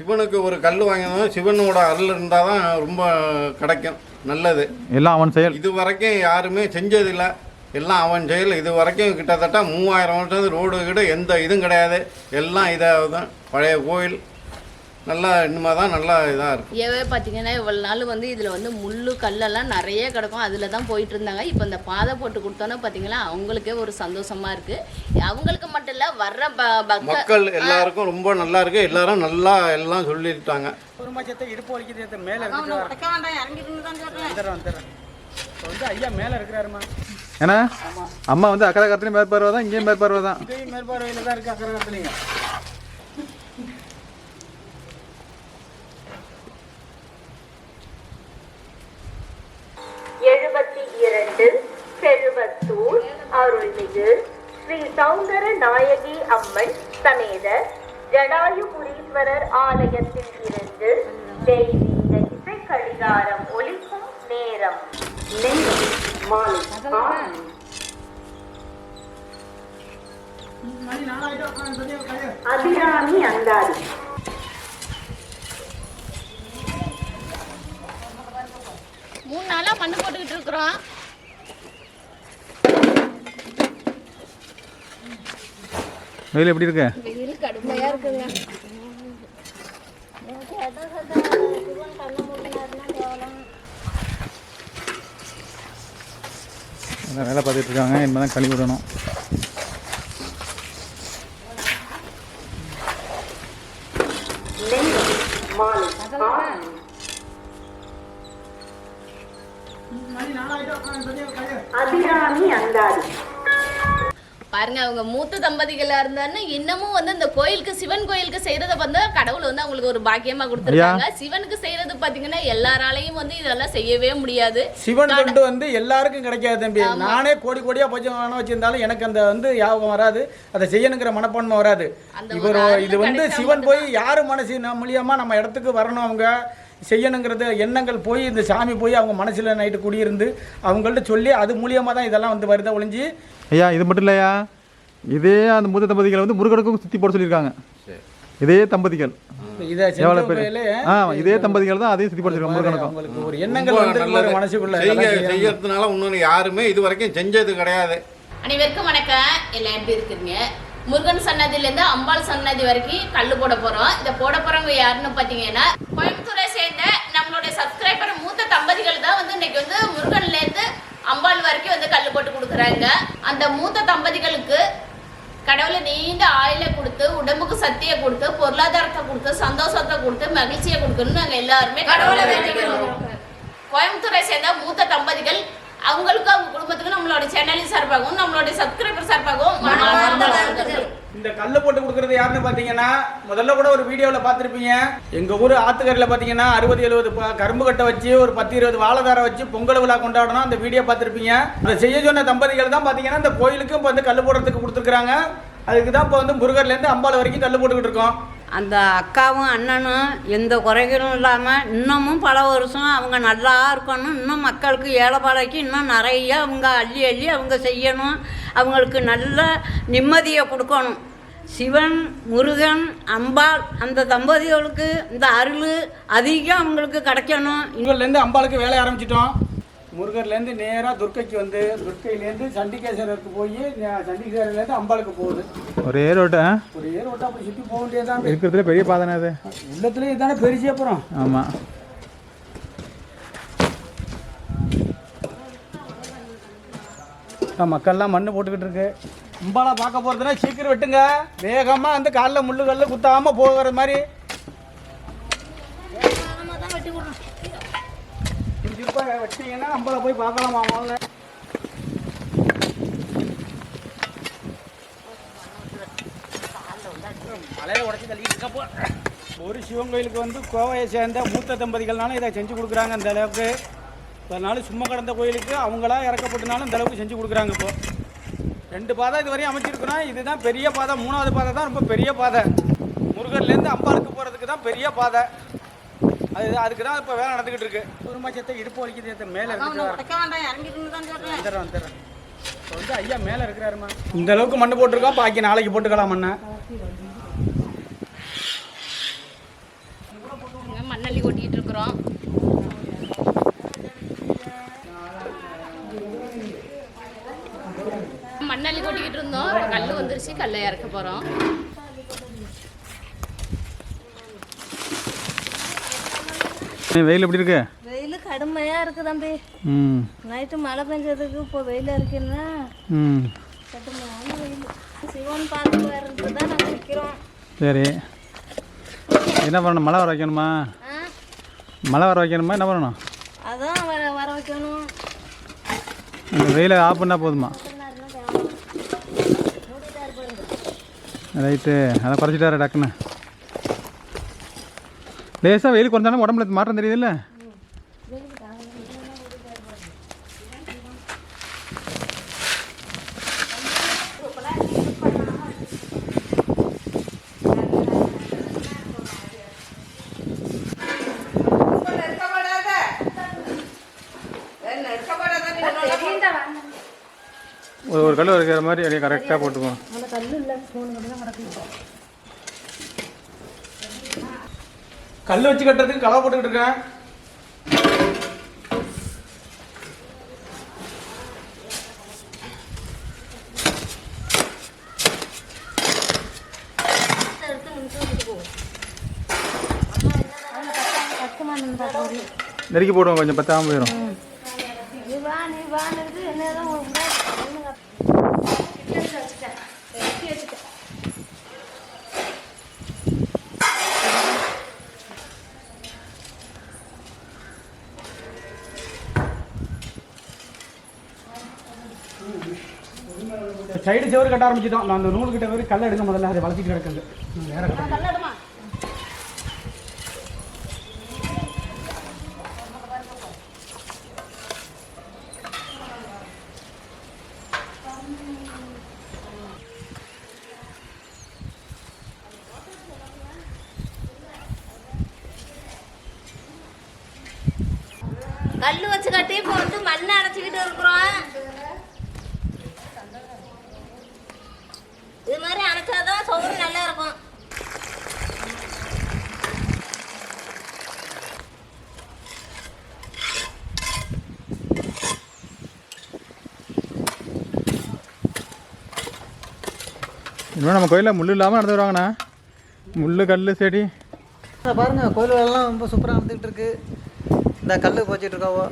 சிவனுக்கு ஒரு கல் வாங்கினோம். சிவனோட அருள் இருந்தால் தான் ரொம்ப கிடைக்கும். நல்லது. எல்லாம் அவன் செயல். இது வரைக்கும் யாருமே செஞ்சதில்லை. எல்லாம் அவன் செயல். இது வரைக்கும் கிட்டத்தட்ட மூவாயிரம் வருஷம் ரோடு கிட்ட எந்த இதுவும் கிடையாது. எல்லாம் இதாக தான். பழைய கோயில் நல்லா இனிமே தான் நல்லா இதாக இருக்கும் ஏவே பார்த்தீங்கன்னா இவ்வளோ நாள் வந்து இதில் வந்து முள்ளு கல்லெல்லாம் நிறைய கிடக்கும். அதில் தான் போயிட்டு இருந்தாங்க. இப்போ இந்த பாதை போட்டு கொடுத்தோன்னே பார்த்தீங்கன்னா அவங்களுக்கே ஒரு சந்தோஷமா இருக்கு. அவங்களுக்கு மட்டும் இல்லை வர்ற ப மக்கள் எல்லாருக்கும் ரொம்ப நல்லா இருக்கு. எல்லாரும் நல்லா எல்லாம் சொல்லிட்டாங்க ஒரு மாசத்தை இடுப்பு வலிக்குது இது மேல வந்து ஐயா மேல இருக்கிறாருமா? ஏன்னா அம்மா வந்து அக்கறை கரத்துலையும் மேற்பார்வை தான் இங்கேயும் மேற்பார்வை தான் மேற்பார்வையில் தான் இருக்கு அக்கறை எழுபத்தி இரண்டு செல்வத்தூர் அருள்மிகு ஸ்ரீ சௌந்தர நாயகி அம்மன் சமேத ஜடாயுபுரீஸ்வரர் ஆலயத்தில் இருந்து தெய்வீக இசை கடிகாரம் ஒலிக்கும் நேரம். மாலை. அபிராமி அந்தாதி மூணு நாளாக மண்ணு போட்டுக்கிட்டு இருக்கிறோம். வெயில் எப்படி இருக்கு? வெயில் கடுமையாக இருக்குங்க. வேலை பார்த்துட்டு இருக்காங்க. இனிமேல் தான் கழுவி விடணும். அபிராமி அந்தாதி பாருங்க அவங்க மூத்த தம்பதிகளா இருந்தாருன்னு இன்னமும் வந்து இந்த கோயிலுக்கு சிவன் கோயிலுக்கு செய்யறத வந்து கடவுள் வந்து அவங்களுக்கு ஒரு பாக்கியமா கொடுத்துருக்காங்க. சிவனுக்கு செய்யறது பாத்தீங்கன்னா எல்லாராலையும் வந்து இதெல்லாம் செய்யவே முடியாது. சிவன் தொண்டு வந்து எல்லாருக்கும் கிடைக்காது தம்பி. நானே கோடி கோடியா பூஜை வேணும் வச்சிருந்தாலும் எனக்கு அந்த வந்து ஞாபகம் வராது. அதை செய்யணுங்கிற மனப்பான்மை வராது. இவர் இது வந்து சிவன் போய் யாரு மனசு மூலியமா நம்ம இடத்துக்கு வரணும் அவங்க. செய்யணுங்கிறது எண்ணங்கள் போய் இந்த சாமி போய் அவங்க மனசுல நைட்டு குடியிருந்து அவங்கள்ட்ட சொல்லி அது மூலியமா தான் இதெல்லாம் வந்து வருதா ஒழிஞ்சு? ஐயா இது மட்டும் இல்லையா? இதே அந்த மூத்த தம்பதிகளை வந்து முருகனுக்கும் சுற்றி போட சொல்லியிருக்காங்க. இதே தம்பதிகள். இதை எவ்வளோ பேர்? ஆ இதே தம்பதிகள் தான் அதையும் சுற்றி போட முருகனுக்கும். ஒரு எண்ணங்கள் வந்து. மனசுக்குள்ள. செய்யறதுனால இன்னொன்று யாருமே இது வரைக்கும் செஞ்சது கிடையாது. அனைவருக்கும் வணக்கம். எல்லாம் எப்படி இருக்கிறீங்க? முருகன் சன்னதியிலேருந்து அம்பாள் சன்னதி வரைக்கும் கல் போட போறோம். இதை போட போறவங்க யாருன்னு பார்த்தீங்கன்னா கோயம்புத்தூரை சேர்ந்த நம்மளுடைய சப்ஸ்கிரைபர் மூத்த தம்பதிகள் தான் வந்து இன்னைக்கு வந்து முருகன்லேருந்து அம்பாள் வரைக்கும் வந்து கல் போட்டு கொடுக்குறாங்க. அந்த மூத்த தம்பதிகளுக்கு கடவுளை நீண்ட ஆயில கொடுத்து உடம்புக்கு சக்தியை கொடுத்து பொருளாதாரத்தை கொடுத்து சந்தோஷத்தை கொடுத்து மகிழ்ச்சியை கொடுக்கணும்னு நாங்கள் எல்லாருமே கடவுளை வேண்டிக்கிறோம். கோயம்புத்தூரை சேர்ந்த மூத்த தம்பதிகள் அவங்களுக்கும் அவங்க குடும்பத்துக்கும் நம்மளோட சேனலின் சார்பாகவும் நம்மளுடைய சப்ஸ்கிரைபர் சார்பாகவும் இந்த கல் போட்டு கொடுக்கறது யாருன்னு பார்த்தீங்கன்னா முதல்ல கூட ஒரு வீடியோவில் பார்த்துருப்பீங்க. எங்கள் ஊர் ஆத்துக்கரையில பார்த்தீங்கன்னா அறுபது எழுபது கரும்பு கட்டை வச்சு ஒரு பத்து இருபது வாழைதாரை வச்சு பொங்கல் விழா கொண்டாடணும். அந்த வீடியோ பார்த்துருப்பீங்க. அதை செய்ய சொன்ன தம்பதிகள் தான் பார்த்தீங்கன்னா இந்த கோயிலுக்கும் இப்போ வந்து கல் போடுறதுக்கு கொடுத்துருக்குறாங்க. அதுக்கு தான் இப்போ வந்து முருகர்லேருந்து அம்பாள் வரைக்கும் கல் போட்டுக்கிட்டு இருக்கோம். அந்த அக்காவும் அண்ணனும் எந்த குறைகளும் இல்லாமல் இன்னமும் பல வருஷம் அவங்க நல்லா இருக்கணும். இன்னும் மக்களுக்கு ஏழைப்பாளைக்கு இன்னும் நிறைய அவங்க அள்ளி அள்ளி அவங்க செய்யணும். அவங்களுக்கு நல்ல நிம்மதியை கொடுக்கணும். சிவன் முருகன் அம்பாள் அந்த தம்பதிகளுக்கு இந்த அருள் அதிகம் அவங்களுக்கு கிடைக்கணும். இவங்கள்லேருந்து அம்பாளுக்கு வேலை ஆரம்பிச்சிட்டோம். முருகர்லேருந்து நேராக துர்க்கைக்கு வந்து துர்க்கையிலேருந்து சண்டிகேஸ்வரருக்கு போய் சண்டிகேஸ்வரர்லேருந்து அம்பாளுக்கு போகுது. ஒரே ரோட்டு? ஒரு ஏர் ஓட்ட அப்படி சுற்றி போக வேண்டியதுதான் இருக்கிறதுல பெரிய பாதனை அது? உள்ளத்துலேயே இதானே பெருசு அப்புறம் ஆமாம் மக்கள்லாம் மண்ணு போட்டுக்கிட்டு இருக்கு. கும்பலா பார்க்க போகிறதுனா சீக்கிரம் வெட்டுங்க. வேகமாக வந்து காலில் முள்ளு கல்லு குத்தாமல் போகிற மாதிரி கண்டிப்பா வெட்டிங்கன்னா நம்மள போய் பார்க்கலாமா முதல்ல? மலையை உடச்சி தள்ளிட்டு இருக்கப்போ ஒரு சிவன் கோயிலுக்கு வந்து கோவையை சேர்ந்த மூத்த தம்பதிகள்னாலும் இதை செஞ்சு கொடுக்குறாங்க அந்த அளவுக்கு. அதனால சும்மா கடந்த கோயிலுக்கு அவங்களா இறக்கப்பட்டனாலும் இந்த அளவுக்கு செஞ்சு கொடுக்குறாங்க இப்போ ரெண்டு பாதை இது வரையும் அமைச்சிருக்கிறோம் இதுதான் பெரிய பாதை. மூணாவது பாதை தான் ரொம்ப பெரிய பாதை. முருகர்லேருந்து அம்பாளுக்கு போகிறதுக்கு தான் பெரிய பாதை. அது அதுக்கு தான் இப்போ வேலை நடந்துக்கிட்டு இருக்கு. ஒரு மாசத்தை இடுப்பு வலிக்குது இது மேலே வந்துடுறேன் வந்துடுறேன். வந்து ஐயா மேலே இருக்கிறாருமா இந்த அளவுக்கு மண்ணு போட்டிருக்கோம் பாக்கி நாளைக்கு போட்டுக்கலாம் மண்ணை மண்ணள்ளி கொட்டிக்கிட்டு இருக்கிறோம். மண்ணள்ளி கொட்டிக்கிட்டு இருந்தோம். கல் வந்துருச்சு கல்லை இறக்க போகிறோம் வெயில் எப்படி இருக்கு? வெயில் கடுமையாக இருக்குது தம்பி நைட்டு மழை பெஞ்சதுக்கு இப்போ வெயில் இருக்குன்னா வெயில். சிவன் பார்த்து வரது தான் நாங்கள் நிற்கிறோம் சரி. என்ன பண்ணணும்? மழை வர வைக்கணுமா? மழை வர வைக்கணுமா? என்ன பண்ணணும்? அதான் வர வர வைக்கணும். வெயிலை ஆஃப் பண்ணால் போதுமா? ரைட்டு. அதை குறைச்சிட்டாரு டக்குன்னு. லேசாக வெயில் குறைஞ்சாலும் உடம்புல மாற்றம் தெரியுதுல்ல ஒரு ஒரு கல் வைக்கிற மாதிரி அப்படியே கரெக்டாக போட்டுக்குவோம் கல் வச்சு கட்டுறதுக்கு களை போட்டுக்கிட்டு இருக்கேன். நெருக்கி போடுவோம் கொஞ்சம் பத்தாம போயிடும் சைடு செவரு கட்ட ஆரம்பிச்சிட்டோம். நான் அந்த நூல் கிட்ட போய் கல்லை எடுக்க முதல்ல அதை வளர்த்திட்டு கிடக்குது. வேற கல் வச்சு கட்டி இப்போ வந்து மண்ணை அடைச்சிக்கிட்டு இருக்கிறோம் இது மாதிரி அணைச்சாதான் சோறு நல்லா இருக்கும் இன்னும் நம்ம கோயிலில் முள் இல்லாமல் நடந்து வருவாங்கண்ணா. முள் கல் செடி. இதை பாருங்க கோயில் வேலைலாம் ரொம்ப சூப்பராக நடந்துகிட்டு இருக்கு. இந்த கல் போச்சிட்டு இருக்காவோ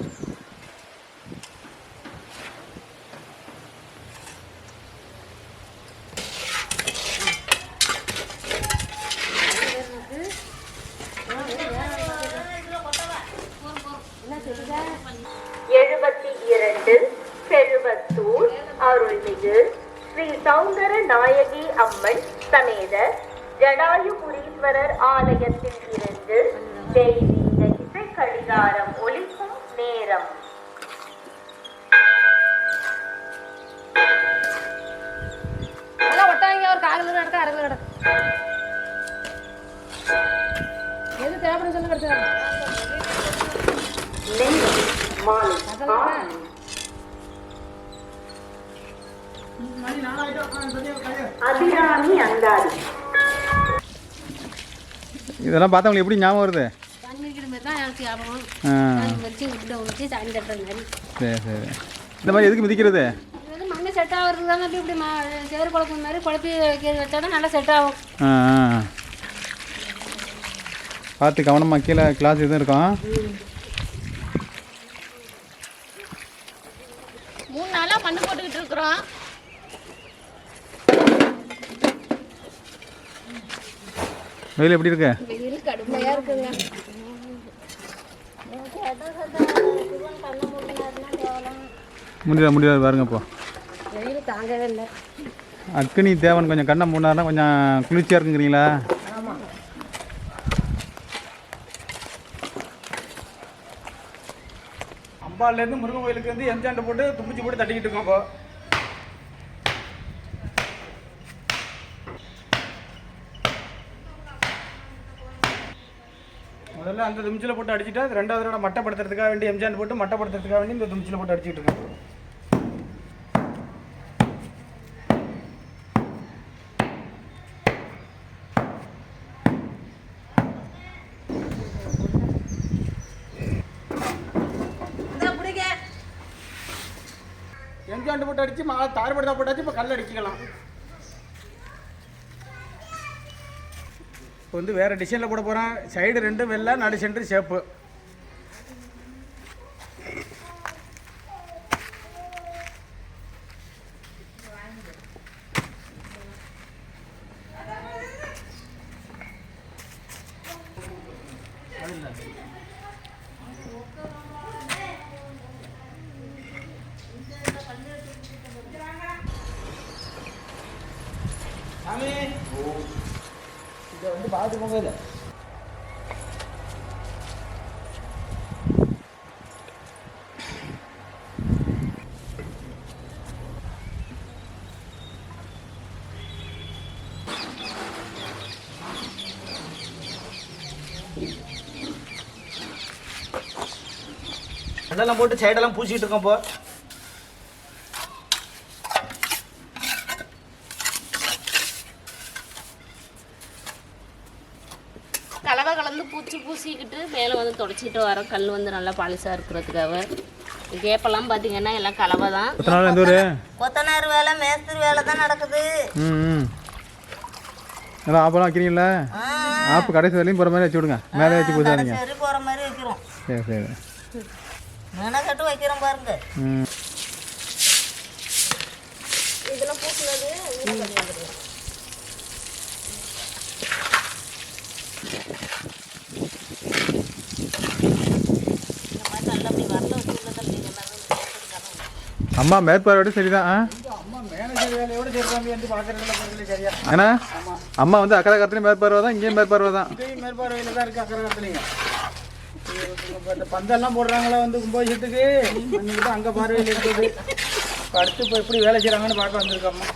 எழுபத்தி இரண்டு செல்வத்தூர் அருள்மிகு ஸ்ரீ சௌந்தர நாயகி அம்மன் சமேத ஜடாயுபுரீஸ்வரர் ஆலயத்தில் இருந்து தெய்வீக இசை கடிகாரம் ஒலிக்கும் நேரம். எது தேவைப்படும் சொல்லி கிடச்சாரு மாலை ஆறு மணி. அபிராமி அந்தாதி இதெல்லாம் பார்த்தவங்களுக்கு எப்படி ஞாபகம் வருது? சரி சரி. இந்த மாதிரி எதுக்கு மிதிக்கிறது? இது வந்து மண்ணு செட் ஆகுறது தாங்க இப்படி சேறு குழப்பம் மாதிரி குழப்பி வச்சா தான் நல்லா செட் ஆகும் பார்த்து கவனமாக கீழே கிளாஸ் எதுவும் இருக்கும் மூணு நாளாக மண்ணு போட்டுக்கிட்டு இருக்கிறோம். வெயில் எப்படி இருக்கு? வெயில் கடுமையாக இருக்குங்க. முடியாது முடியாது பாருங்க இப்போ. வெயில் தாங்கவே இல்லை. அக்னி தேவன் கொஞ்சம் கண்ணை மூணாருனா கொஞ்சம் குளிர்ச்சியாக இருக்குங்கிறீங்களா? அம்பாள்லேருந்து முருகன் கோயிலுக்கு வந்து எம்ஜாண்டை போட்டு தும்பிச்சு போட்டு தட்டிக்கிட்டு இருக்கோம் இப்போ. அதில் அந்த துமிச்சில் போட்டு அடிச்சுட்டு ரெண்டாவது தடவை மட்டப்படுத்துறதுக்காக வேண்டிய எம்ஜான் போட்டு மட்டப்படுத்துறதுக்காக வேண்டி இந்த துமிச்சில் போட்டு அடிச்சுட்டு இருக்கேன் எம்ஜான் போட்டு அடிச்சு தார்படுத்தா போட்டாச்சு இப்போ கல் அடிச்சுக்கலாம். இப்போ வந்து வேறு டிசைனில் போட போகிறேன் சைடு ரெண்டும் வெள்ளை நடு சென்டர் ஷேப்பு சாமி. இதை வந்து பார்த்து இல்லை. இதை அதெல்லாம் போட்டு சைடெல்லாம் பூசிக்கிட்டு இருக்கோம் இப்போ பூசிக்கிட்டு மேலே வந்து தொடச்சிக்கிட்டு வர கல் வந்து நல்லா பாலிஷாக இருக்கிறதுக்காக கேப்பெல்லாம் பார்த்தீங்கன்னா எல்லாம் கலவை தான். கொத்தனார் வேலை மேஸ்திரி வேலை தான் நடக்குது. ம் ம். எல்லாம் ஆப்பெல்லாம் வைக்கிறீங்களா ஆப்பு கடைசி வரையும் போகிற மாதிரி வச்சு விடுங்க. மேலே வச்சு பூசாதீங்க. சரி போகிற மாதிரி வைக்கிறோம். சரி சரி. மெனக்கட்டு வைக்கிறோம் பாருங்க. ம். இதெல்லாம் பூசினது வீடு கட்டி வந்துடும் இந்த மாதிரி நல்லா அப்படி வரல வச்சு உள்ள தள்ளி எல்லாரும் போட்டுருக்காங்க அம்மா மேற்பார்வையோட சரிதான் அம்மா ஏன்னா அம்மா வந்து அக்கறை கரத்துலையும் மேற்பார்வை தான் இங்கேயும் மேற்பார்வை தான். மேற்பார்வையில் தான் இருக்கு அக்கறை இந்த பந்தெல்லாம் போடுறாங்களா வந்து கும்பாபிஷத்துக்கு அன்னைக்கு தான் அங்கே பார்வையில் இருக்குது. அடுத்து இப்போ எப்படி வேலை செய்கிறாங்கன்னு பார்க்க வந்திருக்கோம்மா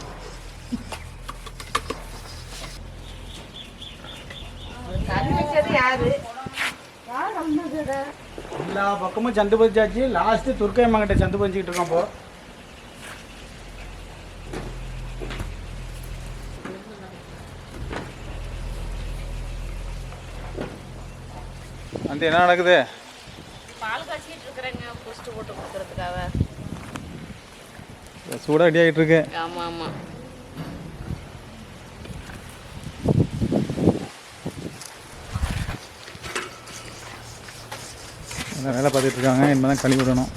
எல்லா பக்கமும் சந்து பதிச்சாச்சு. லாஸ்ட்டு துர்க்கையம்மா கிட்ட சந்து பதிச்சுக்கிட்டு இருக்கோம் இப்போ. அந்த என்ன நடக்குது? பால் காய்ச்சிட்டு இருக்கிறேங்க பூஸ்ட் போட்டு கொடுக்கறதுக்காக. சூடாக ரெடி ஆகிட்டு இருக்கு. ஆமாம் ஆமாம் வேலை பார்த்துட்டு இருக்காங்க. இனிமேல் தான் கழுவி விடணும்.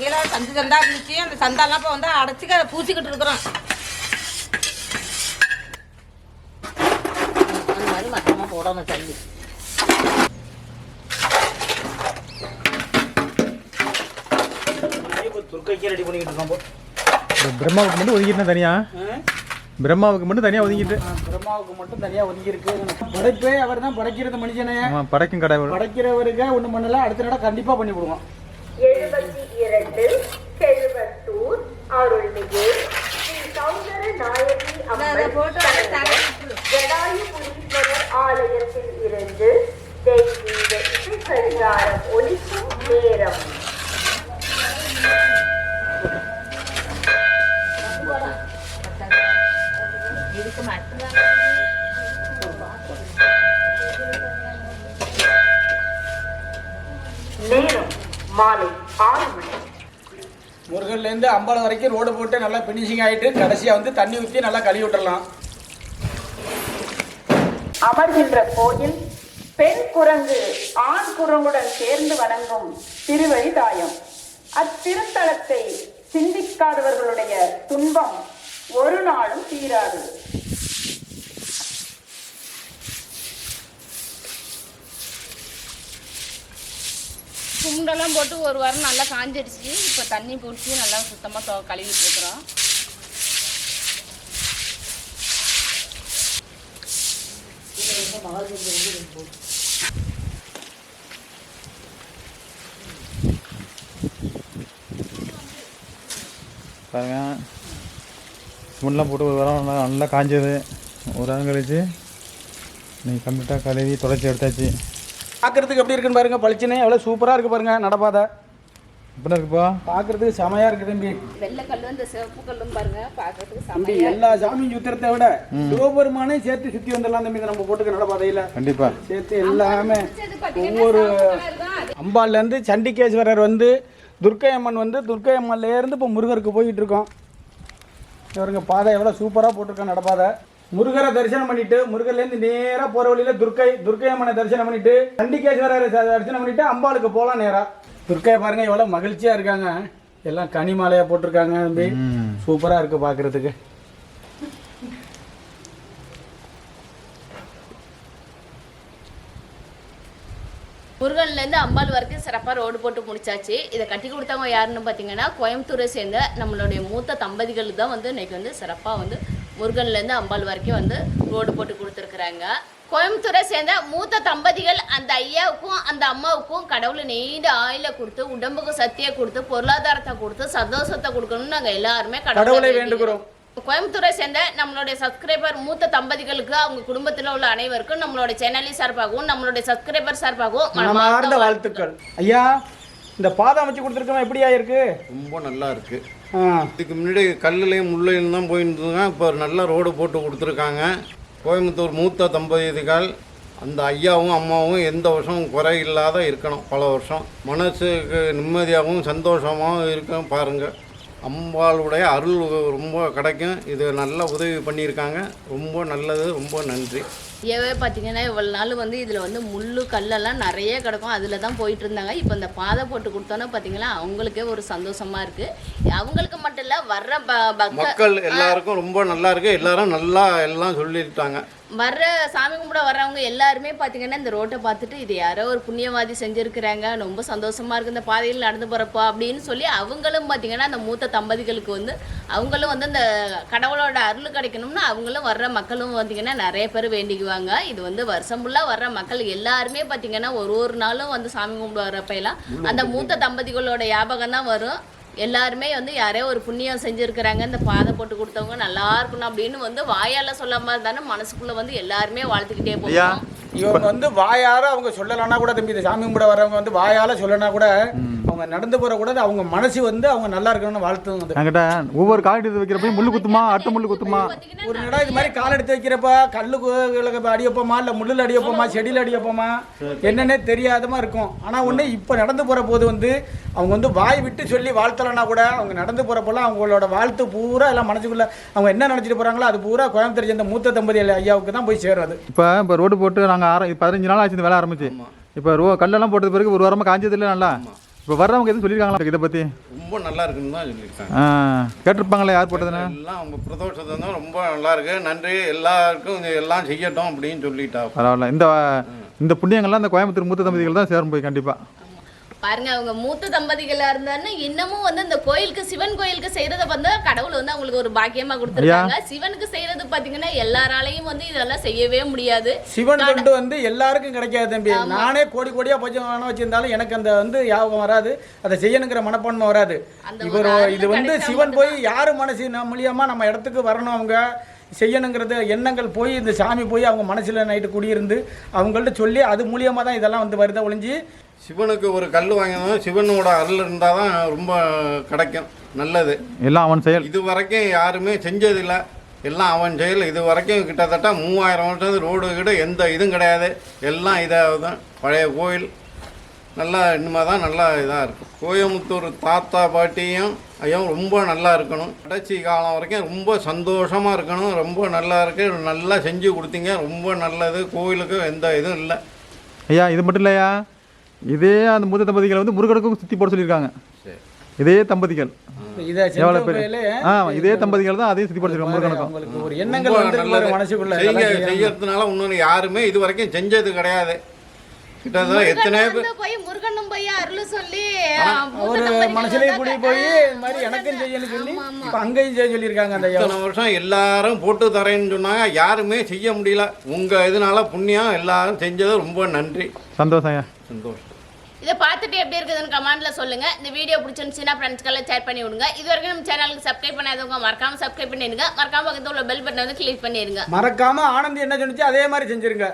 கீழே சந்து சந்தா இருந்துச்சு. அந்த சந்தாலாம் இப்போ வந்து அடைச்சி பூசிக்கிட்டு இருக்கிறோம். அந்த மாதிரி மட்டமாக போடணும் இந்த பிரம்மாவுக்கு மட்டும் ஒதுக்கிட்டு தனியாக ஆ? பிரம்மாவுக்கு மட்டும் தனியாக ஒதுக்கிட்டு ஆ, பிரம்மாவுக்கு மட்டும் தனியா ஒதுங்கி இருக்கு படைப்பே அவர் தான் படைக்கிறது மனுஷனே. படைக்கும் கடவுள் படைக்கிறவருக்கு ஒண்ணு பண்ணல. அடுத்த நட கண்டிப்பா பண்ணி கொடுவோம் எழுபத்தி இரண்டு செல்வத்தூர் அருள்மிகு ஸ்ரீ சௌந்தர நாயகி அம்மன் சன்னதி, முருகன்ல வரைக்கும் ரோடு போட்டு நல்லா பினிஷிங் ஆயிட்டு கடைசியா வந்து தண்ணி ஊற்றி நல்லா கழுவி விட்டுடலாம் அமர்கின்ற கோயில் பெண் குரங்கு ஆண் குரங்குடன் சேர்ந்து வணங்கும் திருவழி தாயம் அத்திருத்தலத்தை சிந்திக்காதவர்களுடைய துன்பம் ஒரு நாளும் தீராது. சுண்டெல்லாம் போட்டு ஒரு வாரம் நல்லா காஞ்சிடுச்சு. இப்போ தண்ணி பிடிச்சி நல்லா சுத்தமாக கழுவிட்டு இருக்கிறோம். பாருங்க. சிமெண்ட்லாம் போட்டு ஒரு வாரம் நல்லா நல்லா காஞ்சது. ஒரு வாரம் கழிச்சு நீங்கள் கம்ப்ளீட்டாக கழுவி தொடச்சி எடுத்தாச்சு. பார்க்கறதுக்கு எப்படி இருக்குன்னு பாருங்க பளிச்சுன்னு. எவ்வளோ சூப்பரா இருக்கு பாருங்க நடப்பாதை. எப்படி இருக்குப்பா? பார்க்கறதுக்கு செமையா இருக்கு தம்பி. வெள்ளை கல்லும் இந்த சிவப்பு கல்லும் பாருங்க பார்க்கறதுக்கு தம்பி எல்லா சாமியும் சுத்துறதை விட சிவபெருமானையும் சேர்த்து சுத்தி வந்துடலாம் தம்பி நம்ம போட்டுக்க நடப்பாதையில. கண்டிப்பா. சேர்த்து எல்லாமே ஒவ்வொரு அம்பாள்ல இருந்து சண்டிகேஸ்வரர் வந்து துர்க்கை அம்மன் வந்து துர்க்கை அம்மன்ல இருந்து இப்போ முருகருக்கு போயிட்டு இருக்கோம். இவருங்க பாதை எவ்வளோ சூப்பராக போட்டிருக்காங்க நடப்பாதை. முருகரை தரிசனம் பண்ணிட்டு முருகர்லேருந்து நேராக போகிற வழியில துர்க்கை துர்க்கை அம்மனை தரிசனம் பண்ணிட்டு சண்டிகேஸ்வரரை ச- தரிசனம் பண்ணிட்டு அம்பாளுக்கு போகலாம் நேரா. துர்க்கையை பாருங்க எவ்வளோ மகிழ்ச்சியாக இருக்காங்க. எல்லாம் கனி மாலையாக போட்டிருக்காங்க தம்பி. சூப்பராக இருக்குது பார்க்குறதுக்கு முருகன்லேருந்து அம்பாள் வரைக்கும் சிறப்பாக ரோடு போட்டு முடிச்சாச்சு. இதை கட்டி கொடுத்தவங்க யாருன்னு பார்த்தீங்கன்னா கோயம்புத்தூரை சேர்ந்த நம்மளுடைய மூத்த தம்பதிகள் தான் வந்து இன்னைக்கு வந்து சிறப்பாக வந்து முருகன்லேருந்து அம்பாள் வரைக்கும் வந்து ரோடு போட்டு கொடுத்துருக்குறாங்க. கோயம்புத்தூரை சேர்ந்த மூத்த தம்பதிகள் அந்த ஐயாவுக்கும் அந்த அம்மாவுக்கும் கடவுளை நீண்ட ஆயில கொடுத்து உடம்புக்கு சக்தியை கொடுத்து பொருளாதாரத்தை கொடுத்து சந்தோஷத்தை கொடுக்கணும்னு நாங்கள் எல்லாருமே கடவுளை வேண்டுகிறோம். கோயம்புத்தூரை சேர்ந்த நம்மளுடைய சப்ஸ்கிரைபர் மூத்த தம்பதிகளுக்கு அவங்க குடும்பத்தில் உள்ள அனைவருக்கும் நம்மளுடைய சேனலி சார்பாகவும் நம்மளுடைய சப்ஸ்கிரைபர் சார்பாகவும் மனமார்ந்த வாழ்த்துக்கள். ஐயா இந்த பாதை அமைச்சு கொடுத்துருக்கோம் எப்படியா இருக்கு? ரொம்ப நல்லா இருக்குது ஆ இதுக்கு முன்னாடி கல்லுலையும் முள்ளையும் தான் போயிருந்ததுங்க இப்போ நல்ல ரோடு போட்டு கொடுத்துருக்காங்க. கோயம்புத்தூர் மூத்த தம்பதிகள் அந்த ஐயாவும் அம்மாவும் எந்த வருஷமும் குறை இல்லாத இருக்கணும் பல வருஷம். மனசுக்கு நிம்மதியாகவும் சந்தோஷமாகவும் இருக்கும் பாருங்கள் அம்பாளுடைய அருள் ரொம்ப கிடைக்கும். இது நல்ல உதவி பண்ணியிருக்காங்க. ரொம்ப நல்லது ரொம்ப நன்றி. ஏவே பார்த்தீங்கன்னா இவ்வளோ நாள் வந்து இதில் வந்து முள்ளு கல்லெல்லாம் நிறைய கிடக்கும். அதில் தான் போயிட்டு இருந்தாங்க. இப்போ இந்த பாதை போட்டு கொடுத்தோன்னே பார்த்தீங்கன்னா அவங்களுக்கே ஒரு சந்தோஷமா இருக்குது அவங்களுக்கு மட்டும் இல்லை வர்ற ப மக்கள் எல்லாருக்கும் ரொம்ப நல்லா இருக்கு. எல்லாரும் நல்லா எல்லாம் சொல்லிட்டாங்க வர்ற சாமி கும்பிட வர்றவங்க எல்லாருமே பார்த்தீங்கன்னா இந்த ரோட்டை பார்த்துட்டு இது யாரோ ஒரு புண்ணியவாதி செஞ்சுருக்கிறாங்க ரொம்ப சந்தோஷமா இருக்கு இந்த பாதையில் நடந்து போகிறப்போ அப்படின்னு சொல்லி அவங்களும் பார்த்தீங்கன்னா அந்த மூத்த தம்பதிகளுக்கு வந்து அவங்களும் வந்து அந்த கடவுளோட அருள் கிடைக்கணும்னு அவங்களும் வர்ற மக்களும் பார்த்தீங்கன்னா நிறைய பேர் வேண்டிக்குவாங்க. இது வந்து வருஷம் ஃபுல்லாக வர்ற மக்கள் எல்லாருமே பார்த்தீங்கன்னா ஒரு ஒரு நாளும் வந்து சாமி கும்பிட வர்றப்ப எல்லாம் அந்த மூத்த தம்பதிகளோட ஞாபகம் தான் வரும். எல்லாருமே வந்து யாரோ ஒரு புண்ணியம் செஞ்சுருக்கிறாங்க இந்த பாதை போட்டு கொடுத்தவங்க நல்லா இருக்கணும் அப்படின்னு வந்து வாயால சொல்லாம தானே மனசுக்குள்ள வந்து எல்லாருமே வாழ்த்துக்கிட்டே போவோம் இவங்க வந்து வாயார அவங்க சொல்லலைன்னா கூட தம்பி இந்த சாமி கும்பிட வரவங்க வந்து வாயால சொல்லனா கூட அவங்க நடந்து போற கூட அவங்க மனசு வந்து அவங்க நல்லா இருக்கணும்னு வாழ்த்தும் அது. என்கிட்ட ஒவ்வொரு காலடி எடுத்து வைக்கிறப்பையும் முள்ளு குத்துமா அடுத்த முள்ளு குத்துமா? ஒரு இடம் இது மாதிரி கால் எடுத்து வைக்கிறப்ப கல்லுக்கு அடி வைப்போமா இல்லை முள்ளில் அடி வைப்போமா செடியில் அடி வைப்போமா? என்னன்னே தெரியாதமா இருக்கும். ஆனால் ஒன்று இப்போ நடந்து போகிற போது வந்து அவங்க வந்து வாய் விட்டு சொல்லி வாழ்த்தலைன்னா கூட அவங்க நடந்து போகிறப்பெல்லாம் அவங்களோட வாழ்த்து பூரா எல்லாம் மனசுக்குள்ள அவங்க என்ன நினச்சிட்டு போகிறாங்களோ அது பூரா கோயம்புத்தூர் சேர்ந்த மூத்த தம்பதி ஐயாவுக்கு தான் போய் சேரும் அது இப்போ இப்போ ரோடு போட்டு நாங்கள் ஆர பதினஞ்சு நாள் ஆச்சு இந்த வேலை ஆரம்பிச்சு. இப்போ ரோ கல்லெல்லாம் போட்டது பிறகு ஒரு வாரமாக காஞ்சது இல்லை நல்லா. இப்போ வர்றவங்க எதுவும் சொல்லியிருக்காங்களா இதை பற்றி ரொம்ப நல்லா இருக்குன்னு தான் சொல்லியிருக்காங்க. கேட்டிருப்பாங்களே யார் போட்டதுன்னு? எல்லாம் அவங்க பிரதோஷத்தை தான் ரொம்ப நல்லா இருக்கு. நன்றி. எல்லாருக்கும் எல்லாம் செய்யட்டும் அப்படின்னு சொல்லிட்டா. பரவாயில்ல. இந்த இந்த புண்ணியங்கள்லாம் இந்த கோயம்புத்தூர் மூத்த தம்பதிகள் தான் சேரும் போய் கண்டிப்பாக பாருங்க அவங்க மூத்த தம்பதிகளா இருந்தாருன்னு இன்னமும் வந்து இந்த கோயிலுக்கு சிவன் கோயிலுக்கு செய்யறத வந்து கடவுள் வந்து அவங்களுக்கு ஒரு பாக்கியமா கொடுத்துருக்காங்க. சிவனுக்கு செய்யறது பாத்தீங்கன்னா எல்லாராலையும் வந்து இதெல்லாம் செய்யவே முடியாது. சிவன் தொண்டு வந்து எல்லாருக்கும் கிடைக்காது தம்பி. நானே கோடி கோடியா வேணா வச்சிருந்தாலும் எனக்கு அந்த வந்து ஞாபகம் வராது. அதை செய்யணுங்கிற மனப்பான்மை வராது. இவர் இது வந்து சிவன் போய் யாரு மனசு மூலியமா நம்ம இடத்துக்கு வரணும் அவங்க. செய்யணுங்கிறது எண்ணங்கள் போய் இந்த சாமி போய் அவங்க மனசுல நைட்டு குடியிருந்து அவங்கள்ட்ட சொல்லி அது மூலியமா தான் இதெல்லாம் வந்து வருதா ஒழிஞ்சு? சிவனுக்கு ஒரு கல் வாங்கினாலும் சிவனோட அருள் இருந்தால் தான் ரொம்ப கிடைக்கும். நல்லது. எல்லாம் அவன் செயல். இது வரைக்கும் யாருமே செஞ்சதில்லை. எல்லாம் அவன் செயல். இது வரைக்கும் கிட்டத்தட்ட மூவாயிரம் வருஷம் ரோடு கிட்ட எந்த இதுவும் கிடையாது. எல்லாம் இதாக தான். பழைய கோயில். நல்லா இனிமே தான் நல்லா இதாக இருக்கும். கோயம்புத்தூர் தாத்தா பாட்டியும் ஐயா ரொம்ப நல்லா இருக்கணும். கடைசி காலம் வரைக்கும் ரொம்ப சந்தோஷமாக இருக்கணும். ரொம்ப நல்லா இருக்கு. நல்லா செஞ்சு கொடுத்தீங்க. ரொம்ப நல்லது. கோயிலுக்கு எந்த இதுவும் இல்லை. ஐயா இது மட்டும் இல்லையா? இதே அந்த மூத்த தம்பதிகளை வந்து முருகனுக்கும் சுற்றி போட சொல்லியிருக்காங்க. இதே தம்பதிகள். இதை எவ்வளோ பேர்? ஆ இதே தம்பதிகள் தான் அதையும் சுற்றி போட முருகனுக்கும். எண்ணங்கள் நல்லது. மனசுக்குள்ள. செய்யறதுனால இன்னொன்று யாருமே இது வரைக்கும் செஞ்சது கிடையாது. கிட்டத்தட்ட எத்தனை போய் முருகனும் போய் அருள் சொல்லி ஒரு மனசுலயே கூடி போய் இது மாதிரி எனக்கும் செய்யணும்னு சொல்லி இப்ப அங்கேயும் செய்ய சொல்லியிருக்காங்க அந்த இத்தனை வருஷம் எல்லாரும் போட்டு தரேன்னு சொன்னாங்க. யாருமே செய்ய முடியல. உங்க இதனால புண்ணியம் எல்லாரும் செஞ்சது ரொம்ப நன்றி. சந்தோஷம் இதை பார்த்துட்டு எப்படி இருக்குதுன்னு கமெண்ட்ல சொல்லுங்க. இந்த வீடியோ பிடிச்சிருந்துச்சுன்னா ஃப்ரெண்ட்ஸ்க்கெல்லாம் ஷேர் பண்ணி விடுங்க. இது வரைக்கும் நம்ம சேனலுக்கு சப்ஸ்கிரைப் பண்ணாதவங்க மறக்காம சப்ஸ்கிரைப் பண்ணிடுங்க. மறக்காம பக்கத்துல உள்ள பெல் பட்டனை வந்து கிளிக் பண்ணிடுங்க. மறக்காம ஆனந்த் என்ன சொன்னுச்சு? அதே மாதிரி செஞ்சிருங்க.